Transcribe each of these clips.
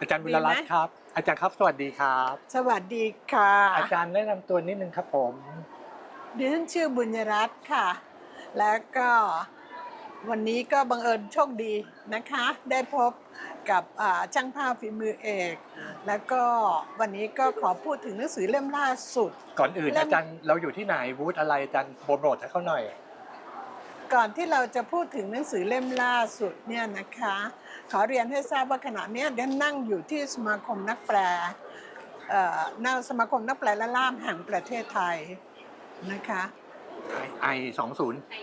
อาจารย์บุญรัตน์ครับ อาจารย์ครับสวัสดีครับ สวัสดีค่ะ อาจารย์แนะนำตัวนิดนึงครับผมดิฉันชื่อบุญยรัตน์ค่ะ แล้วก็วันนี้ก็บังเอิญโชคดีนะคะ ได้พบกับอ่าช่างภาพฝีมือเอก แล้วก็วันนี้ก็ขอพูดถึงหนังสือเล่มล่าสุด ก่อนอื่นเริ่ม อาจารย์เราอยู่ที่ไหนบูธอะไรอาจารย์โปรโมทให้เขาหน่อย ก่อนที่เราจะพูดถึงหนังสือเล่มล่าสุดเนี่ยนะคะ ขอเรียนให้ทราบว่าขณะเนี้ยเดนนั่งอยู่ที่สมาคมนักแปลเอ่อหน้าสมาคมนักแปลและล่ามแห่งประเทศไทยนะคะไอสองศูนย์ไอ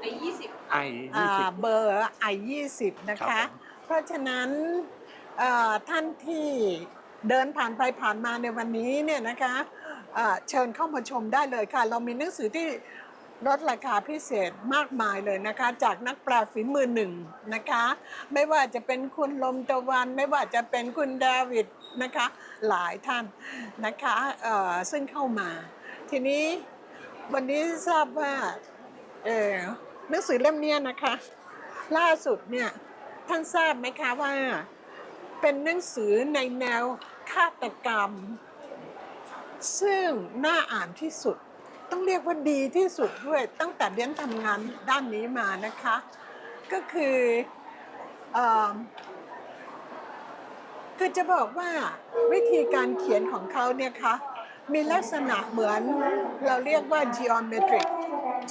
ไอยี่สิบไอยี่สิบอ่าเบอร์ไอยี่สิบนะครัคะบผมเพราะฉะนั้นเอ่อท่านที่เดินผ่านไปผ่านมาในวันนี้เนี่ยนะคะเอ่อเชิญเข้ามาชมได้เลยค่ะ เรามีหนังสือที่ ลดราคาพิเศษมากมายเลยนะคะ จากนักแปลฝีมือหนึ่งนะคะ ไม่ว่าจะเป็นคุณลมตะวัน ไม่ว่าจะเป็นคุณดาวิดนะคะหลายท่านนะคะเอ่อซึ่งเข้ามา ทีนี้วันนี้ทราบว่าเออหนังสือเล่มนี้นะคะ ล่าสุดเนี่ยท่านทราบไหมคะว่าเป็นหนังสือในแนวฆาตกรรม ซึ่งน่าอ่านที่สุด ต้องเรียกว่าดีที่สุดด้วยตั้งแต่เรียนทำงานด้านนี้มานะคะ ก็คือเอมคือจะบอกว่าวิธีการเขียนของเขาเนี่ยคะมีลักษณะเหมือนเราเรียกว่า geometric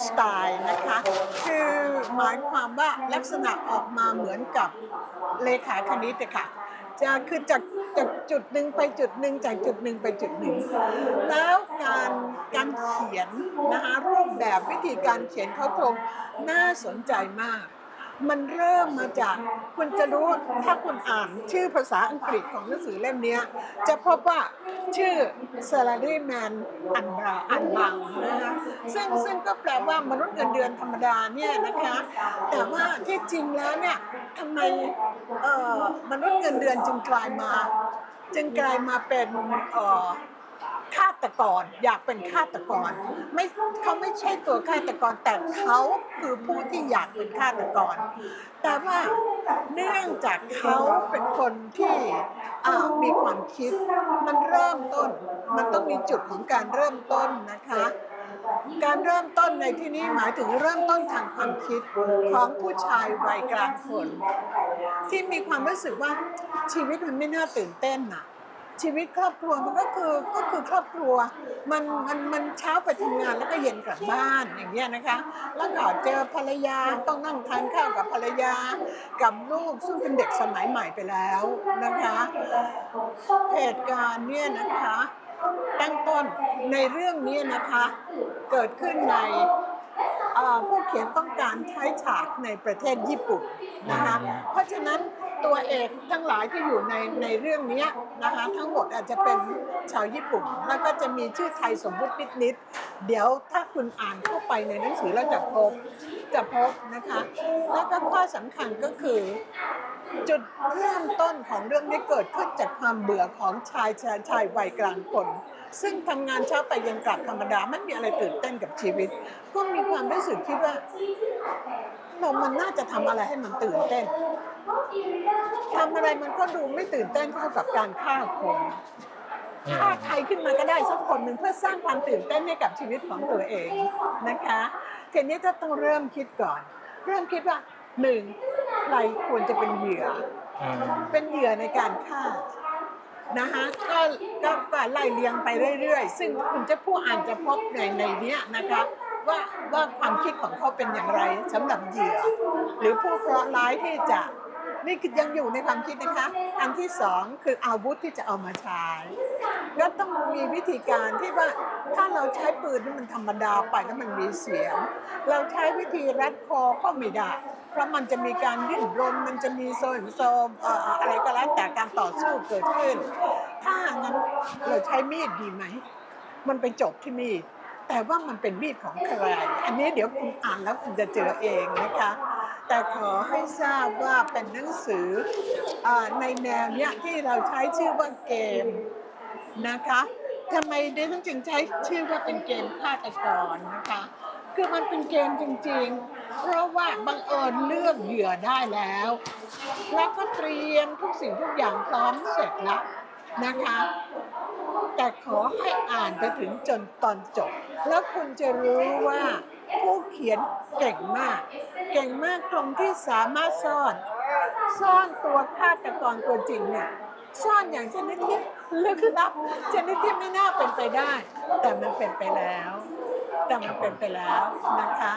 style นะคะ คือหมายความว่าลักษณะออกมาเหมือนกับเลขาคณิตค่ะจะคือจาก จากจุดหนึ่งไปจุดหนึ่งจากจุดหนึ่งไปจุดหนึ่งแล้วการการเขียนนะคะรูปแบบวิธีการเขียนเขาคงน่าสนใจมาก มันเริ่มมาจากคุณจะรู้ถ้าคุณอ่านชื่อภาษาอังกฤษของหนังสือเล่มนี้จะพบว่าชื่อ salaryman อันบราอันบังนะคะซึ่งซึ่งก็แปลว่ามนุษย์เงินเดือนธรรมดาเนี่ยนะคะ แต่ว่าที่จริงแล้วเนี่ยทำไมเอ่อมนุษย์เงินเดือนจึงกลายมา จึงกลายมาเป็นเอ่อ ฆาตกรอยากเป็นฆาตกร ไม่เขาไม่ใช่ตัวฆาตกรแต่เขาคือผู้ที่อยากเป็นฆาตกร แต่ว่าเนื่องจากเขาเป็นคนที่มีความคิด มันเริ่มต้น มันต้องมีจุดของการเริ่มต้นนะคะ การเริ่มต้นในที่นี้หมายถึงเริ่มต้นทางความคิดของผู้ชายวัยกลางคน ที่มีความรู้สึกว่าชีวิตมันไม่น่าตื่นเต้นน่ะ ชีวิตครอบครัวมันก็คือก็คือครอบครัว มันมันมันเช้าไปทำงานแล้วก็เย็นกลับบ้านอย่างเงี้ยนะคะ แล้วก็เจอภรรยาต้องนั่งทานข้าวกับภรรยากับลูกซึ่งเป็นเด็กสมัยใหม่ไปแล้วนะคะเหตุการณ์เนี่ยนะคะตั้งต้นในเรื่องนี้นะคะ เกิดขึ้นใน ผู้เขียนต้องการใช้ฉากในประเทศญี่ปุ่นนะคะเพราะฉะนั้นตัวเอกทั้งหลายที่อยู่ในในเรื่องเนี้ยนะคะทั้งหมดอาจจะเป็นชาวญี่ปุ่น แล้วก็จะมีชื่อไทยสมมุตินิดๆเดี๋ยวถ้าคุณอ่านเข้าไปในหนังสือแล้วจะพบ จะพบนะคะ แล้วก็ข้อสำคัญก็คือ จุดเริ่มต้นของเรื่องนี้เกิดขึ้นจากความเบื่อของชายชายชายวัยกลางคน ซึ่งทำงานเช้าไปเย็นกลับธรรมดาไม่มีอะไรตื่นเต้นกับชีวิต ก็มีความรู้สึกคิดว่าเรามันน่าจะทำอะไรให้มันตื่นเต้นทำอะไรมันก็ดูไม่ตื่นเต้นเท่ากับการฆ่าคนฆ่าใครขึ้นมาก็ได้สักคนหนึ่งเพื่อสร้างความตื่นเต้นให้กับชีวิตของตัวเองนะคะ ทีนี้จะต้องเริ่มคิดก่อน เริ่มคิดว่าหนึ่งใครควรจะเป็นเหยื่ออืมเป็นเหยื่อในการฆ่านะคะก็ก็ก็ไล่เลียงไปเรื่อยๆ ซึ่งคุณจะผู้อ่านจะพบในในเนี้ยนะคะว่าว่าความคิดของเขาเป็นอย่างไรสำหรับเหยื่อ หรือผู้เคราะห์ร้ายที่จะนี่คือยังอยู่ในความคิดนะคะ อันที่สองคืออาวุธที่จะเอามาใช้ แล้วต้องมีวิธีการที่ว่าถ้าเราใช้ปืนนี่มันธรรมดาไปแล้วมันมีเสียง เราใช้วิธีรัดคอก็ไม่ได้เพราะมันจะมีการดิ้นรนมันจะมีโซนโซมเอ่อะไรก็แล้วแต่การต่อสู้เกิดขึ้น ถ้างั้นเราใช้มีดดีไหม มันไปจบที่มีดแต่ว่ามันเป็นมีดของใคร อันนี้เดี๋ยวคุณอ่านแล้วคุณจะเจอเองนะคะ แต่ขอให้ทราบว่าเป็นหนังสืออในแนวเนี้ยที่เราใช้ชื่อว่าเกม นะคะทำไมดิฉันจึงใช้ชื่อว่าเป็นเกมฆาตกรนะคะคคือมันเป็นเกมจริงๆ เพราะว่าบังเอิญเลือกเหยื่อได้แล้ว แล้วก็เตรียมทุกสิ่งทุกอย่างพร้อมเสร็จแล้วนะคะ แต่ขอให้อ่านไปถึงจนตอนจบ แล้วคุณจะรู้ว่าผู้เขียนเก่งมาก เก่งมากตรงที่สามารถซ่อน ซ่อนตัวฆาตกรตัวจริงเนี่ย ซ่อนอย่างชนิดที่ลึกลับชนิดที่ไม่น่าเป็นไปได้ แต่มันเป็นไปแล้ว แต่มันเป็นไปแล้วนะคะ